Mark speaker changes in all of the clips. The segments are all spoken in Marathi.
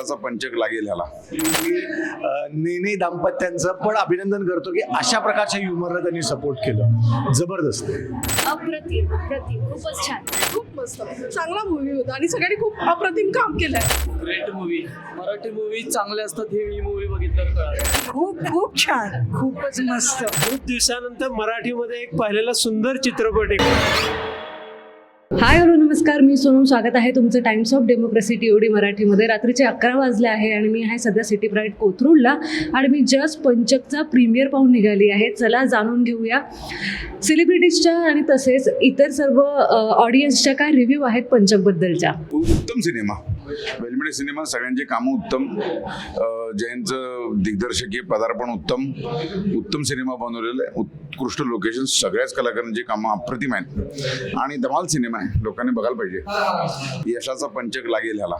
Speaker 1: यशाचा पंचक लागेल ह्याला.
Speaker 2: नेने दाम्पत्यांचं पण अभिनंदन करतो की अशा प्रकारच्या ह्युमरला त्यांनी सपोर्ट केलं. जबरदस्त.
Speaker 3: अप्रतिम अप्रतिम. खूपच छान.
Speaker 4: खूप मस्त. चांगला मूवी होता आणि सगळ्यांनी खूप अप्रतिम काम केलंय.
Speaker 5: ग्रेट मूवी मराठी मूवी चांगले असतात हे मी मूवी कळालं.
Speaker 6: खूप खूप छान. खूपच मस्त.
Speaker 7: खूप दिवसानंतर मराठीमध्ये एक पाहिलेला सुंदर चित्रपट आहे
Speaker 8: हाय हॅलो नमस्कार. मी सोनम स्वागत आहे तुमचं Times of Democracy T D मराठीमध्ये. रात्रीचे अकरा वाजले आहे आणि मी आहे सध्या सिटी प्राईड कोथरूडला. आणि मी जस्ट पंचकचा प्रीमियर पाहून निघाली आहे. चला जाणून घेऊया. सेलिब्रिटीजच्या आणि तसेच इतर सर्व ऑडियन्सच्या काय रिव्ह्यू आहेत पंचकबद्दलच्या?
Speaker 1: उत्तम सिनेमा. वेलमिडे सिनेमा सगळ्यांची कामं उत्तम. जयंतचं दिग्दर्शकीय पदार्पण उत्तम. उत्तम सिनेमा बनवलेला आहे. उत्कृष्ट लोकेशन सगळ्याच कलाकारांची कामं अप्रतिम आहेत. आणि धमाल सिनेमा आहे. लोकांनी बघायला पाहिजे. यशाचा पंचक लागेल ह्याला.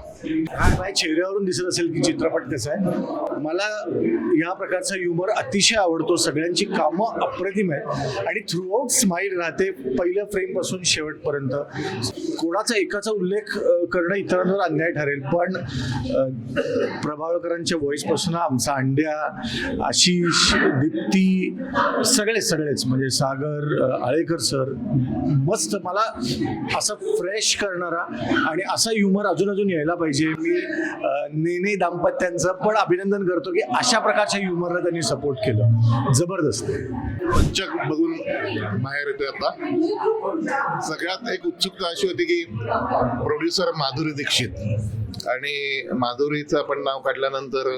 Speaker 2: काय चेहऱ्यावरून दिसत असेल की चित्रपट कसा आहे? मला या प्रकारचा ह्युमर अतिशय आवडतो. सगळ्यांची कामं अप्रतिम आहेत. आणि थ्रूआउट स्माईल राहते. पहिल्या फ्रेमपासून शेवटपर्यंत. कोणाचा एकाचा उल्लेख करणं इतरांवर अन्याय ठरेल. पण अ, प्रभावळकरांच्या व्हॉईसपासून आमचा अंड्या आशिष दीप्ती सगळेच सगळेच म्हणजे सागर आळेकर सर मस्त मला असं फ्रेश करणारा आणि असा ह्युमर अजून अजून यायला पाहिजे. मी नेने दाम्पत्यांचं पण अभिनंदन करतो की अशा प्रकारच्या ह्युमरला त्यांनी सपोर्ट केलं. जबरदस्त.
Speaker 9: पंचक बघून बाहेर येतोय आता. सगळ्यात एक उत्सुकता अशी होती की प्रोड्युसर माधुरी दीक्षित. आणि माधुरीचं आपण नाव काढल्यानंतर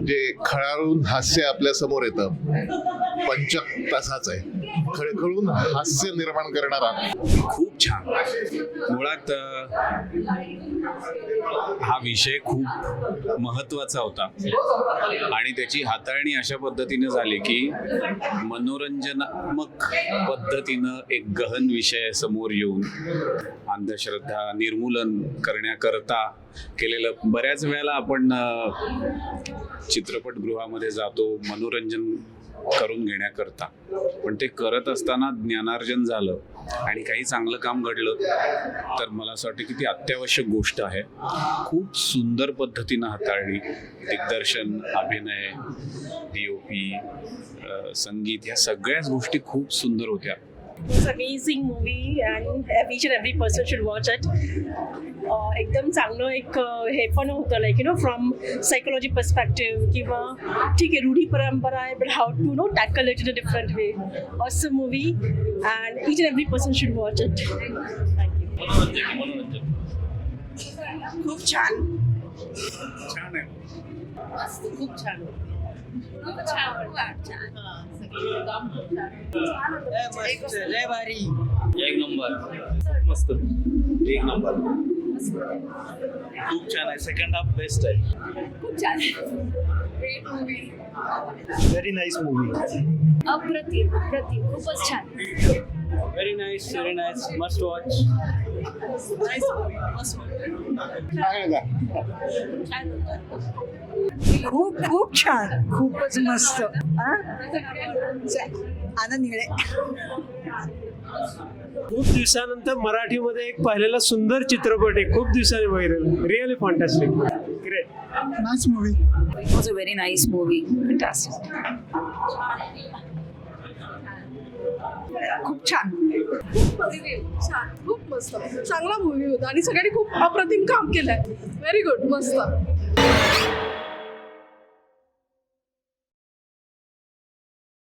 Speaker 9: जे खळाळून हास्य आपल्यासमोर येतं पंचक तसाच आहे. खळखळून हास्य निर्माण करणारा.
Speaker 10: खूप छान. मुळात हा विषय खूप महत्त्वाचा होता. आणि त्याची हाताळणी अशा पद्धतीने झाली की मनोरंजनात्मक पद्धतीनं एक गहन विषय समोर येऊन अंधश्रद्धा निर्मूलन करण्याकरता केलेलं. बऱ्याच वेळेला आपण चित्रपटगृहामध्ये जातो मनोरंजन करून घेण्याकरता. पण ते करत असताना ज्ञानार्जन झालं आणि काही चांगलं काम घडलं तर मला असं वाटतं की ती अत्यावश्यक गोष्ट आहे. खूप सुंदर पद्धतीनं हाताळली. दिग्दर्शन अभिनय डी ओ पी संगीत ह्या सगळ्याच गोष्टी खूप सुंदर होत्या.
Speaker 4: It's amazing movie and each and every person should watch it एकदम चांगलं एक अं, हे पण होतं like you know from psychology perspective किंवा ठीक आहे रूढी परंपरा आहे but how to know tackle it in a different way awesome movie and each and every person should watch it
Speaker 6: खूप छान.
Speaker 3: खूप छान.
Speaker 5: खूप लय भारी
Speaker 10: एक नंबर. मस्त. एक नंबर. खूप छान आहे. सेकंड हाफ बेस्ट आहे.
Speaker 3: खूप छान great movie
Speaker 2: very nice movie
Speaker 3: अप्रतिम अप्रतिम. खूपच छान.
Speaker 5: Very nice very nice must watch
Speaker 6: खूप खूप छान. खूपच मस्त. हा? आनंद निळे.
Speaker 7: खूप दिवसानंतर मराठीमध्ये एक पाहिलेला सुंदर चित्रपट आहे. खूप दिवसांनी बघितलेला. Really fantastic great
Speaker 6: nice movie
Speaker 8: was a very nice movie fantastic
Speaker 6: खूप छान.
Speaker 4: छान खूप मस्त. चांगला मूवी होता आणि सगळ्यांनी खूप अप्रतिम काम केलंय. व्हेरी गुड मस्त.